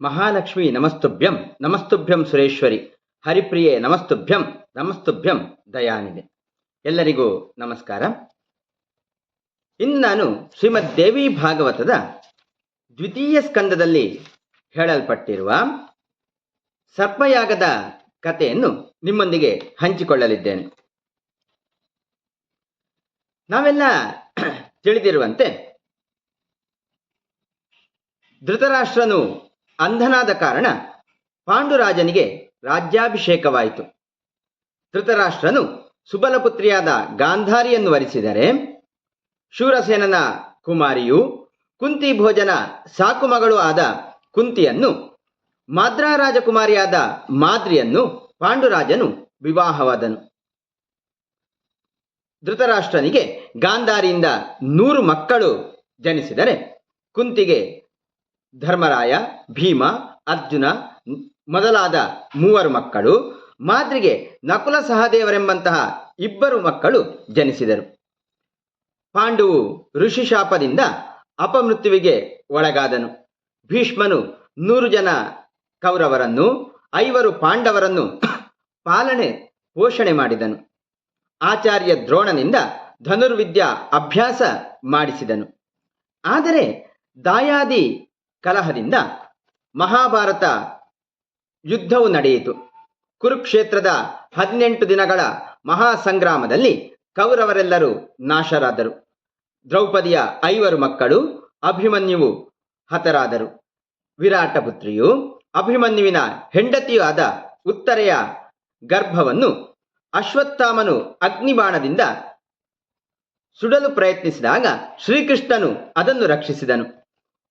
ಮಹಾಲಕ್ಷ್ಮಿ ನಮಸ್ತುಭ್ಯಂ ನಮಸ್ತುಭ್ಯಂ ಸುರೇಶ್ವರಿ, ಹರಿಪ್ರಿಯೆ ನಮಸ್ತುಭ್ಯಂ ನಮಸ್ತುಭ್ಯಂ ದಯಾನಿದೆ ಎಲ್ಲರಿಗೂ ನಮಸ್ಕಾರ. ಇನ್ನು ನಾನು ಶ್ರೀಮದ್ ದೇವಿ ಭಾಗವತದ ದ್ವಿತೀಯ ಸ್ಕಂದದಲ್ಲಿ ಹೇಳಲ್ಪಟ್ಟಿರುವ ಸರ್ಪಯಾಗದ ಕಥೆಯನ್ನು ನಿಮ್ಮೊಂದಿಗೆ ಹಂಚಿಕೊಳ್ಳಲಿದ್ದೇನೆ. ನಾವೆಲ್ಲ ತಿಳಿದಿರುವಂತೆ ಧೃತರಾಷ್ಟ್ರನು ಅಂಧನಾದ ಕಾರಣ ಪಾಂಡುರಾಜನಿಗೆ ರಾಜ್ಯಾಭಿಷೇಕವಾಯಿತು. ಧೃತರಾಷ್ಟ್ರನು ಸುಬಲಪುತ್ರಿಯಾದ ಗಾಂಧಾರಿಯನ್ನು ವರಿಸಿದರೆ ಶೂರಸೇನನ ಕುಮಾರಿಯು ಕುಂತಿ ಭೋಜನ ಸಾಕುಮಗಳು ಆದ ಕುಂತಿಯನ್ನು, ಮಾದ್ರಾ ರಾಜಕುಮಾರಿಯಾದ ಮಾದ್ರಿಯನ್ನು ಪಾಂಡುರಾಜನು ವಿವಾಹವಾದನು. ಧೃತರಾಷ್ಟ್ರನಿಗೆ ಗಾಂಧಾರಿಯಿಂದ ನೂರು ಮಕ್ಕಳು ಜನಿಸಿದರೆ ಕುಂತಿಗೆ ಧರ್ಮರಾಯ, ಭೀಮ, ಅರ್ಜುನ, ಮೊದಲಾದ ಮೂವರು ಮಕ್ಕಳು, ಮಾದ್ರಿಗೆ ನಕುಲ ಸಹದೇವರೆಂಬಂತಹ ಇಬ್ಬರು ಮಕ್ಕಳು ಜನಿಸಿದರು. ಪಾಂಡುವು ಋಷಿಶಾಪದಿಂದ ಅಪಮೃತ್ಯುವಿಗೆ ಒಳಗಾದನು. ಭೀಷ್ಮನು ನೂರು ಜನ ಕೌರವರನ್ನು, ಐವರು ಪಾಂಡವರನ್ನು ಪಾಲನೆ, ಪೋಷಣೆ ಮಾಡಿದನು. ಆಚಾರ್ಯ ದ್ರೋಣನಿಂದ ಧನುರ್ವಿದ್ಯಾ ಅಭ್ಯಾಸ ಮಾಡಿಸಿದನು. ಆದರೆ ದಾಯಾದಿ ಕಲಹದಿಂದ ಮಹಾಭಾರತ ಯುದ್ಧವು ನಡೆಯಿತು. ಕುರುಕ್ಷೇತ್ರದ ಹದಿನೆಂಟು ದಿನಗಳ ಮಹಾಸಂಗ್ರಾಮದಲ್ಲಿ ಕೌರವರೆಲ್ಲರೂ ನಾಶರಾದರು. ದ್ರೌಪದಿಯ ಐವರು ಮಕ್ಕಳು ಅಭಿಮನ್ಯುವು ಹತರಾದರು. ವಿರಾಟ ಪುತ್ರಿಯು ಅಭಿಮನ್ಯುವಿನ ಹೆಂಡತಿಯೂ ಆದ ಉತ್ತರೆಯ ಗರ್ಭವನ್ನು ಅಶ್ವತ್ಥಾಮನು ಅಗ್ನಿಬಾಣದಿಂದ ಸುಡಲು ಪ್ರಯತ್ನಿಸಿದಾಗ ಶ್ರೀಕೃಷ್ಣನು ಅದನ್ನು ರಕ್ಷಿಸಿದನು.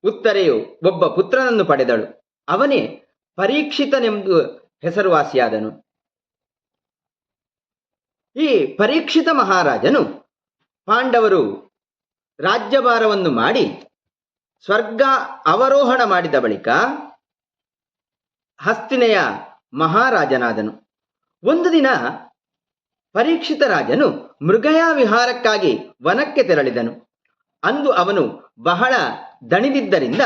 ಉತ್ತರೆಯು ಒಬ್ಬ ಪುತ್ರನನ್ನು ಪಡೆದಳು. ಅವನೇ ಪರೀಕ್ಷಿತನೆಂದು ಹೆಸರುವಾಸಿಯಾದನು. ಈ ಪರೀಕ್ಷಿತ ಮಹಾರಾಜನು ಪಾಂಡವರು ರಾಜ್ಯಭಾರವನ್ನು ಮಾಡಿ ಸ್ವರ್ಗ ಅವರೋಹಣ ಮಾಡಿದ ಬಳಿಕ ಹಸ್ತಿನೆಯ ಮಹಾರಾಜನಾದನು. ಒಂದು ದಿನ ಪರೀಕ್ಷಿತ ರಾಜನು ಮೃಗಯ ವಿಹಾರಕ್ಕಾಗಿ ವನಕ್ಕೆ ತೆರಳಿದನು. ಅಂದು ಅವನು ಬಹಳ ದಣಿದಿದ್ದರಿಂದ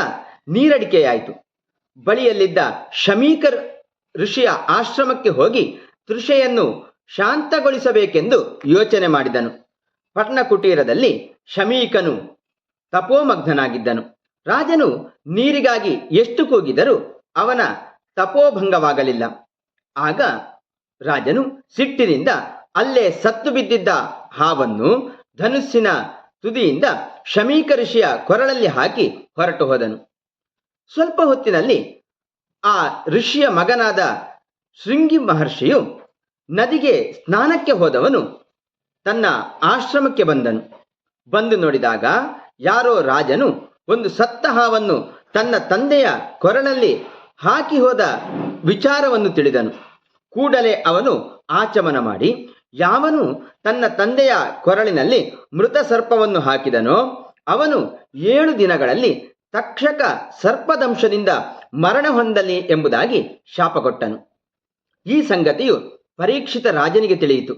ನೀರಡಿಕೆಯಾಯಿತು. ಬಳಿಯಲ್ಲಿದ್ದ ಶಮೀಕರ್ ಋಷಿಯ ಆಶ್ರಮಕ್ಕೆ ಹೋಗಿ ತೃಷೆಯನ್ನು ಶಾಂತಗೊಳಿಸಬೇಕೆಂದು ಯೋಚನೆ ಮಾಡಿದನು. ಪಟ್ನ ಕುಟೀರದಲ್ಲಿ ಶಮೀಕನು ತಪೋಮಗ್ನಾಗಿದ್ದನು ರಾಜನು ನೀರಿಗಾಗಿ ಎಷ್ಟು ಕೂಗಿದರೂ ಅವನ ತಪೋಭಂಗವಾಗಲಿಲ್ಲ. ಆಗ ರಾಜನು ಸಿಟ್ಟಿನಿಂದ ಅಲ್ಲೇ ಸತ್ತು ಬಿದ್ದಿದ್ದ ಹಾವನ್ನು ಧನುಸ್ಸಿನ ತುದಿಯಿಂದ ಶಮೀಕ ಋಷಿಯ ಕೊರಳಲ್ಲಿ ಹಾಕಿ ಹೊರಟು ಹೋದನು. ಸ್ವಲ್ಪ ಹೊತ್ತಿನಲ್ಲಿ ಆ ಋಷಿಯ ಮಗನಾದ ಶೃಂಗಿ ಮಹರ್ಷಿಯು ನದಿಗೆ ಸ್ನಾನಕ್ಕೆ ಹೋದವನು ತನ್ನ ಆಶ್ರಮಕ್ಕೆ ಬಂದನು. ಬಂದು ನೋಡಿದಾಗ ಯಾರೋ ರಾಜನು ಒಂದು ಸತ್ತ ಹಾವನ್ನು ತನ್ನ ತಂದೆಯ ಕೊರಳಲ್ಲಿ ಹಾಕಿ ಹೋದ ವಿಚಾರವನ್ನು ತಿಳಿದನು. ಕೂಡಲೇ ಅವನು ಆಚಮನ ಮಾಡಿ ಯಾವನು ತನ್ನ ತಂದೆಯ ಕೊರಳಿನಲ್ಲಿ ಮೃತ ಸರ್ಪವನ್ನು ಹಾಕಿದನೋ, ಅವನು ಏಳು ದಿನಗಳಲ್ಲಿ ತಕ್ಷಕ ಸರ್ಪದಂಶದಿಂದ ಮರಣ ಹೊಂದಲಿ ಎಂಬುದಾಗಿ ಶಾಪ ಕೊಟ್ಟನು ಈ ಸಂಗತಿಯು ಪರೀಕ್ಷಿತ ರಾಜನಿಗೆ ತಿಳಿಯಿತು.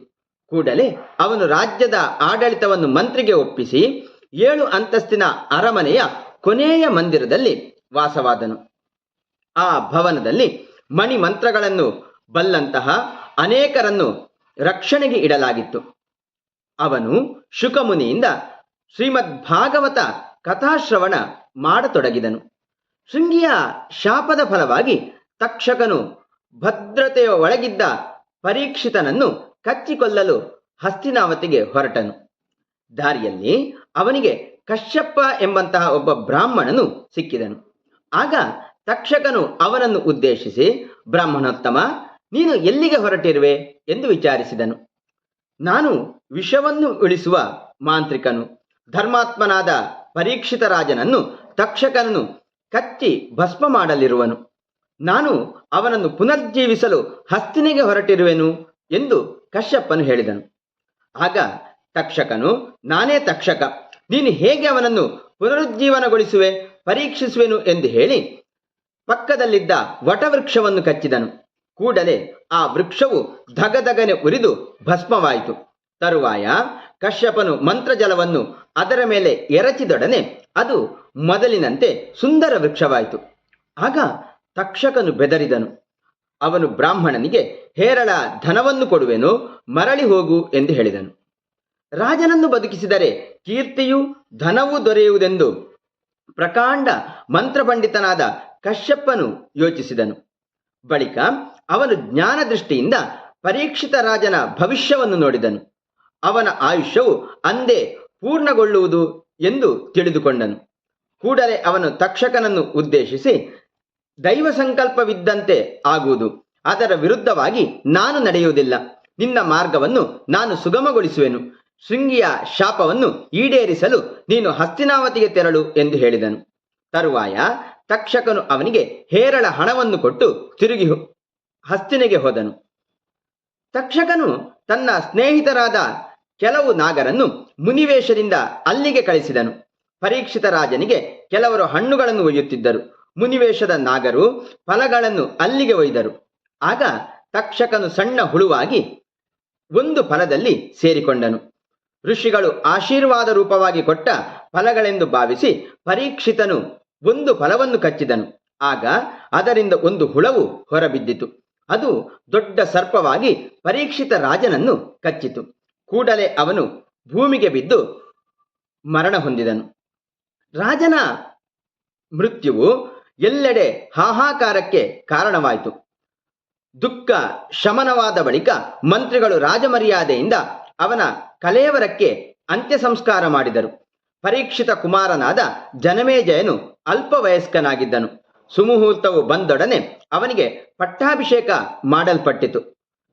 ಕೂಡಲೇ ಅವನು ರಾಜ್ಯದ ಆಡಳಿತವನ್ನು ಮಂತ್ರಿಗೆ ಒಪ್ಪಿಸಿ ಏಳು ಅಂತಸ್ತಿನ ಅರಮನೆಯ ಕೊನೆಯ ಮಂದಿರದಲ್ಲಿ ವಾಸವಾದನು. ಆ ಭವನದಲ್ಲಿ ಮಣಿ ಮಂತ್ರಗಳನ್ನು ಬಲ್ಲಂತಹ ಅನೇಕರನ್ನು ರಕ್ಷಣೆಗೆ ಇಡಲಾಗಿತ್ತು. ಅವನು ಶುಕಮುನಿಯಿಂದ ಶ್ರೀಮದ್ ಭಾಗವತ ಕಥಾಶ್ರವಣ ಮಾಡತೊಡಗಿದನು. ಶೃಂಗಿಯ ಶಾಪದ ಫಲವಾಗಿ ತಕ್ಷಕನು ಭದ್ರತೆಯ ಒಳಗಿದ್ದ ಪರೀಕ್ಷಿತನನ್ನು ಕಚ್ಚಿಕೊಲ್ಲಲು ಹಸ್ತಿನಾವತಿಗೆ ಹೊರಟನು. ದಾರಿಯಲ್ಲಿ ಅವನಿಗೆ ಕಶ್ಯಪ್ಪ ಎಂಬಂತಹ ಒಬ್ಬ ಬ್ರಾಹ್ಮಣನು ಸಿಕ್ಕಿದನು. ಆಗ ತಕ್ಷಕನು ಅವನನ್ನು ಉದ್ದೇಶಿಸಿ ಬ್ರಾಹ್ಮಣೋತ್ತಮ ನೀನು ಎಲ್ಲಿಗೆ ಹೊರಟಿರುವೆ ಎಂದು ವಿಚಾರಿಸಿದನು. ನಾನು ವಿಷವನ್ನು ಉಳಿಸುವ ಮಾಂತ್ರಿಕನು, ಧರ್ಮಾತ್ಮನಾದ ಪರೀಕ್ಷಿತ ರಾಜನನ್ನು, ತಕ್ಷಕನನ್ನು ಕಚ್ಚಿ ಭಸ್ಮ ಮಾಡಲಿರುವನು. ನಾನು ಅವನನ್ನು ಪುನರ್ಜೀವಿಸಲು ಹಸ್ತಿನಿಗೆ ಹೊರಟಿರುವೆನು ಎಂದು ಕಶ್ಯಪ್ಪನು ಹೇಳಿದನು. ಆಗ ತಕ್ಷಕನು, ನಾನೇ ತಕ್ಷಕ, ನೀನು ಹೇಗೆ ಅವನನ್ನು ಪುನರುಜ್ಜೀವನಗೊಳಿಸುವೆ, ಪರೀಕ್ಷಿಸುವೆನು ಎಂದು ಹೇಳಿ ಪಕ್ಕದಲ್ಲಿದ್ದ ವಟವೃಕ್ಷವನ್ನು ಕಚ್ಚಿದನು. ಕೂಡಲೇ ಆ ವೃಕ್ಷವು ಧಗಧಗನೆ ಉರಿದು ಭಸ್ಮವಾಯಿತು. ತರುವಾಯ ಕಶ್ಯಪನು ಮಂತ್ರಜಲವನ್ನು ಅದರ ಮೇಲೆ ಎರಚಿದೊಡನೆ ಅದು ಮೊದಲಿನಂತೆ ಸುಂದರ ವೃಕ್ಷವಾಯಿತು. ಆಗ ತಕ್ಷಕನು ಬೆದರಿದನು. ಅವನು ಬ್ರಾಹ್ಮಣನಿಗೆ, ಹೇರಳ ಧನವನ್ನು ಕೊಡುವೆನು, ಮರಳಿ ಹೋಗು ಎಂದು ಹೇಳಿದನು. ರಾಜನನ್ನು ಬದುಕಿಸಿದರೆ ಕೀರ್ತಿಯೂ ಧನವೂ ದೊರೆಯುವುದೆಂದು ಪ್ರಕಾಂಡ ಮಂತ್ರಪಂಡಿತನಾದ ಕಶ್ಯಪ್ಪನು ಯೋಚಿಸಿದನು. ಬಳಿಕ ಅವನು ಜ್ಞಾನ ದೃಷ್ಟಿಯಿಂದ ಪರೀಕ್ಷಿತ ರಾಜನ ಭವಿಷ್ಯವನ್ನು ನೋಡಿದನು. ಅವನ ಆಯುಷ್ಯವು ಅಂದೇ ಪೂರ್ಣಗೊಳ್ಳುವುದು ಎಂದು ತಿಳಿದುಕೊಂಡನು. ಕೂಡಲೇ ಅವನು ತಕ್ಷಕನನ್ನು ಉದ್ದೇಶಿಸಿ, ದೈವ ಸಂಕಲ್ಪವಿದ್ದಂತೆ ಆಗುವುದು. ಅದರ ವಿರುದ್ಧವಾಗಿ ನಾನು ನಡೆಯುವುದಿಲ್ಲ. ನಿನ್ನ ಮಾರ್ಗವನ್ನು ನಾನು ಸುಗಮಗೊಳಿಸುವೆನು. ಶೃಂಗಿಯ ಶಾಪವನ್ನು ಈಡೇರಿಸಲು ನೀನು ಹಸ್ತಿನಾವತಿಗೆ ತೆರಳು ಎಂದು ಹೇಳಿದನು. ತರುವಾಯ ತಕ್ಷಕನು ಅವನಿಗೆ ಹೇರಳ ಹಣವನ್ನು ಕೊಟ್ಟು ತಿರುಗಿ ಹಸ್ತಿನೆಗೆ ಹೋದನು. ತಕ್ಷಕನು ತನ್ನ ಸ್ನೇಹಿತರಾದ ಕೆಲವು ನಾಗರನ್ನು ಮುನಿವೇಶದಿಂದ ಅಲ್ಲಿಗೆ ಕಳಿಸಿದನು. ಪರೀಕ್ಷಿತ ರಾಜನಿಗೆ ಕೆಲವರು ಹಣ್ಣುಗಳನ್ನು ಒಯ್ಯುತ್ತಿದ್ದರು. ಮುನಿವೇಶದ ನಾಗರು ಫಲಗಳನ್ನು ಅಲ್ಲಿಗೆ ಒಯ್ದರು. ಆಗ ತಕ್ಷಕನು ಸಣ್ಣ ಹುಳುವಾಗಿ ಒಂದು ಫಲದಲ್ಲಿ ಸೇರಿಕೊಂಡನು. ಋಷಿಗಳು ಆಶೀರ್ವಾದ ರೂಪವಾಗಿ ಕೊಟ್ಟ ಫಲಗಳೆಂದು ಭಾವಿಸಿ ಪರೀಕ್ಷಿತನು ಒಂದು ಫಲವನ್ನು ಕಚ್ಚಿದನು. ಆಗ ಅದರಿಂದ ಒಂದು ಹುಳವು ಹೊರಬಿದ್ದಿತು. ಅದು ದೊಡ್ಡ ಸರ್ಪವಾಗಿ ಪರೀಕ್ಷಿತ ರಾಜನನ್ನು ಕಚ್ಚಿತು. ಕೂಡಲೇ ಅವನು ಭೂಮಿಗೆ ಬಿದ್ದು ಮರಣ ಹೊಂದಿದನು. ರಾಜನ ಮೃತ್ಯುವು ಎಲ್ಲೆಡೆ ಹಾಹಾಕಾರಕ್ಕೆ ಕಾರಣವಾಯಿತು. ದುಃಖ ಶಮನವಾದ ಬಳಿಕ ಮಂತ್ರಿಗಳು ರಾಜಮರ್ಯಾದೆಯಿಂದ ಅವನ ಕಲೇವರಕ್ಕೆ ಅಂತ್ಯ ಸಂಸ್ಕಾರ ಮಾಡಿದರು. ಪರೀಕ್ಷಿತ ಕುಮಾರನಾದ ಜನಮೇಜಯನು ಅಲ್ಪ ವಯಸ್ಕನಾಗಿದ್ದನು ಸುಮುಹೂರ್ತವು ಬಂದೊಡನೆ ಅವನಿಗೆ ಪಟ್ಟಾಭಿಷೇಕ ಮಾಡಲ್ಪಟ್ಟಿತು.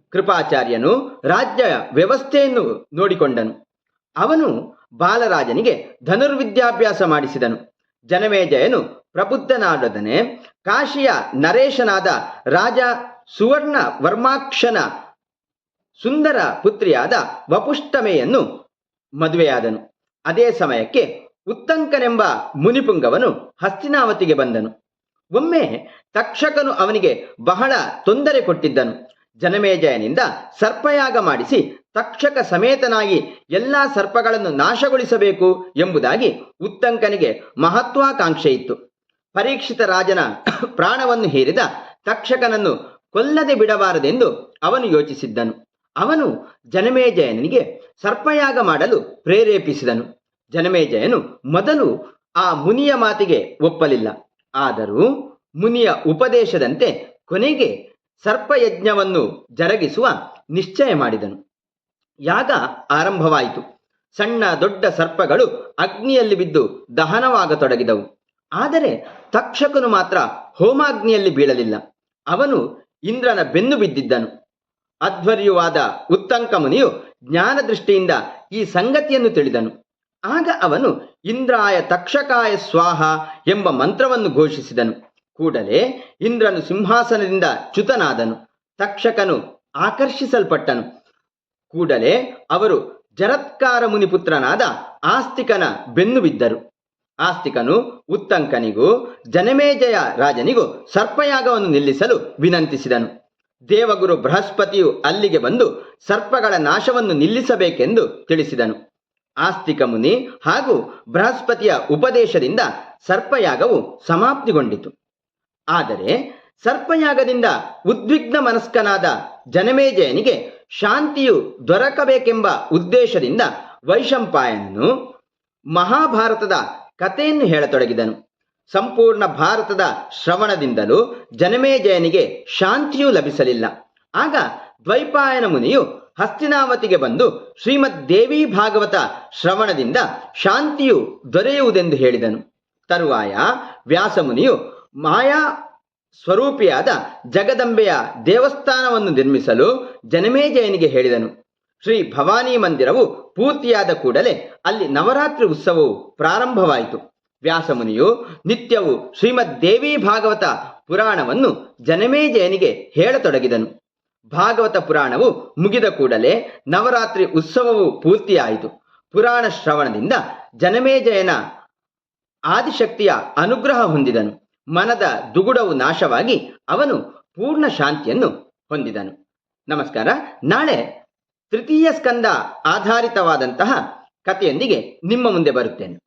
ಕೃಪಾಚಾರ್ಯನು ರಾಜ್ಯ ವ್ಯವಸ್ಥೆಯನ್ನು ನೋಡಿಕೊಂಡನು. ಅವನು ಬಾಲರಾಜನಿಗೆ ಧನುರ್ವಿದ್ಯಾಭ್ಯಾಸ ಮಾಡಿಸಿದನು. ಜನಮೇಜಯನು ಪ್ರಬುದ್ಧನಾದೊಡನೆ ಕಾಶಿಯ ನರೇಶನಾದ ರಾಜ ಸುವರ್ಣ ವರ್ಮಾಕ್ಷನ ಸುಂದರ ಪುತ್ರಿಯಾದ ವಪುಷ್ಟಮೆಯನ್ನು ಮದುವೆಯಾದನು. ಅದೇ ಸಮಯಕ್ಕೆ ಉತ್ತಂಕನೆಂಬ ಮುನಿಪುಂಗವನು ಹಸ್ತಿನಾವತಿಗೆ ಬಂದನು. ಒಮ್ಮೆ ತಕ್ಷಕನು ಅವನಿಗೆ ಬಹಳ ತೊಂದರೆ ಕೊಟ್ಟಿದ್ದನು. ಜನಮೇಜಯನಿಂದ ಸರ್ಪಯಾಗ ಮಾಡಿಸಿ ತಕ್ಷಕ ಸಮೇತನಾಗಿ ಎಲ್ಲ ಸರ್ಪಗಳನ್ನು ನಾಶಗೊಳಿಸಬೇಕು ಎಂಬುದಾಗಿ ಉತ್ತಂಕನಿಗೆ ಮಹತ್ವಾಕಾಂಕ್ಷೆ ಇತ್ತು ಪರೀಕ್ಷಿತ ರಾಜನ ಪ್ರಾಣವನ್ನು ಹೀರಿದ ತಕ್ಷಕನನ್ನು ಕೊಲ್ಲದೆ ಬಿಡಬಾರದೆಂದು ಅವನು ಯೋಚಿಸಿದ್ದನು. ಅವನು ಜನಮೇಜಯನಿಗೆ ಸರ್ಪಯಾಗ ಮಾಡಲು ಪ್ರೇರೇಪಿಸಿದನು. ಜನಮೇಜಯನು ಮೊದಲು ಆ ಮುನಿಯ ಮಾತಿಗೆ ಒಪ್ಪಲಿಲ್ಲ. ಆದರೂ ಮುನಿಯ ಉಪದೇಶದಂತೆ ಕೊನೆಗೆ ಸರ್ಪಯಜ್ಞವನ್ನು ಜರಗಿಸುವ ನಿಶ್ಚಯ ಮಾಡಿದನು. ಯಾಗ ಆರಂಭವಾಯಿತು. ಸಣ್ಣ ದೊಡ್ಡ ಸರ್ಪಗಳು ಅಗ್ನಿಯಲ್ಲಿ ಬಿದ್ದು ದಹನವಾಗತೊಡಗಿದವು. ಆದರೆ ತಕ್ಷಕನು ಮಾತ್ರ ಹೋಮಾಗ್ನಿಯಲ್ಲಿ ಬೀಳಲಿಲ್ಲ. ಅವನು ಇಂದ್ರನ ಬೆನ್ನು ಬಿದ್ದಿದ್ದನು. ಅಧ್ವರ್ಯುವಾದ ಉತ್ತಂಕ ಮುನಿಯು ಜ್ಞಾನ ದೃಷ್ಟಿಯಿಂದ ಈ ಸಂಗತಿಯನ್ನು ತಿಳಿದನು. ಆಗ ಅವನು, ಇಂದ್ರಾಯ ತಕ್ಷಕಾಯ ಸ್ವಾಹ ಎಂಬ ಮಂತ್ರವನ್ನು ಘೋಷಿಸಿದನು. ಕೂಡಲೇ ಇಂದ್ರನು ಸಿಂಹಾಸನದಿಂದ ಚ್ಯುತನಾದನು. ತಕ್ಷಕನು ಆಕರ್ಷಿಸಲ್ಪಟ್ಟನು. ಕೂಡಲೇ ಅವರು ಜರತ್ಕಾರ ಮುನಿಪುತ್ರನಾದ ಆಸ್ತಿಕನ ಬೆನ್ನು ಬಿದ್ದರು. ಆಸ್ತಿಕನು ಉತ್ತಂಕನಿಗೂ, ಜನಮೇಜಯ ರಾಜನಿಗೂ ಸರ್ಪಯಾಗವನ್ನು ನಿಲ್ಲಿಸಲು ವಿನಂತಿಸಿದನು. ದೇವಗುರು ಬೃಹಸ್ಪತಿಯು ಅಲ್ಲಿಗೆ ಬಂದು ಸರ್ಪಗಳ ನಾಶವನ್ನು ನಿಲ್ಲಿಸಬೇಕೆಂದು ತಿಳಿಸಿದನು. ಆಸ್ತಿಕ ಮುನಿ ಹಾಗೂ ಬೃಹಸ್ಪತಿಯ ಉಪದೇಶದಿಂದ ಸರ್ಪಯಾಗವು ಸಮಾಪ್ತಿಗೊಂಡಿತು. ಆದರೆ ಸರ್ಪಯಾಗದಿಂದ ಉದ್ವಿಗ್ನ ಮನಸ್ಕನಾದ ಜನಮೇಜಯನಿಗೆ ಶಾಂತಿಯು ದೊರಕಬೇಕೆಂಬ ಉದ್ದೇಶದಿಂದ ವೈಶಂಪಾಯನನು ಮಹಾಭಾರತದ ಕಥೆಯನ್ನು ಹೇಳತೊಡಗಿದನು. ಸಂಪೂರ್ಣ ಭಾರತದ ಶ್ರವಣದಿಂದಲೂ ಜನಮೇಜಯನಿಗೆ ಶಾಂತಿಯೂ ಲಭಿಸಲಿಲ್ಲ. ಆಗ ದ್ವೈಪಾಯನ ಮುನಿಯು ಹಸ್ತಿನಾವತಿಗೆ ಬಂದು ಶ್ರೀಮದ್ ದೇವಿ ಭಾಗವತ ಶ್ರವಣದಿಂದ ಶಾಂತಿಯು ದೊರೆಯುವುದೆಂದು ಹೇಳಿದನು. ತರುವಾಯ ವ್ಯಾಸಮುನಿಯು ಮಾಯಾ ಸ್ವರೂಪಿಯಾದ ಜಗದಂಬೆಯ ದೇವಸ್ಥಾನವನ್ನು ನಿರ್ಮಿಸಲು ಜನಮೇಜಯನಿಗೆ ಹೇಳಿದನು. ಶ್ರೀ ಭವಾನಿ ಮಂದಿರವು ಪೂರ್ತಿಯಾದ ಕೂಡಲೇ ಅಲ್ಲಿ ನವರಾತ್ರಿ ಉತ್ಸವವು ಪ್ರಾರಂಭವಾಯಿತು. ವ್ಯಾಸಮುನಿಯು ನಿತ್ಯವೂ ಶ್ರೀಮದ್ ದೇವಿ ಭಾಗವತ ಪುರಾಣವನ್ನು ಜನಮೇಜಯನಿಗೆ ಹೇಳತೊಡಗಿದನು. ಭಾಗವತ ಪುರಾಣವು ಮುಗಿದ ಕೂಡಲೇ ನವರಾತ್ರಿ ಉತ್ಸವವು ಪೂರ್ತಿಯಾಯಿತು. ಪುರಾಣ ಶ್ರವಣದಿಂದ ಜನಮೇಜಯನ ಆದಿಶಕ್ತಿಯ ಅನುಗ್ರಹ ಹೊಂದಿದನು. ಮನದ ದುಗುಡವು ನಾಶವಾಗಿ ಅವನು ಪೂರ್ಣ ಶಾಂತಿಯನ್ನು ಹೊಂದಿದನು. ನಮಸ್ಕಾರ. ನಾಳೆ ತೃತೀಯ ಸ್ಕಂದ ಆಧಾರಿತವಾದಂತಹ ಕಥೆಯೊಂದಿಗೆ ನಿಮ್ಮ ಮುಂದೆ ಬರುತ್ತೇನೆ.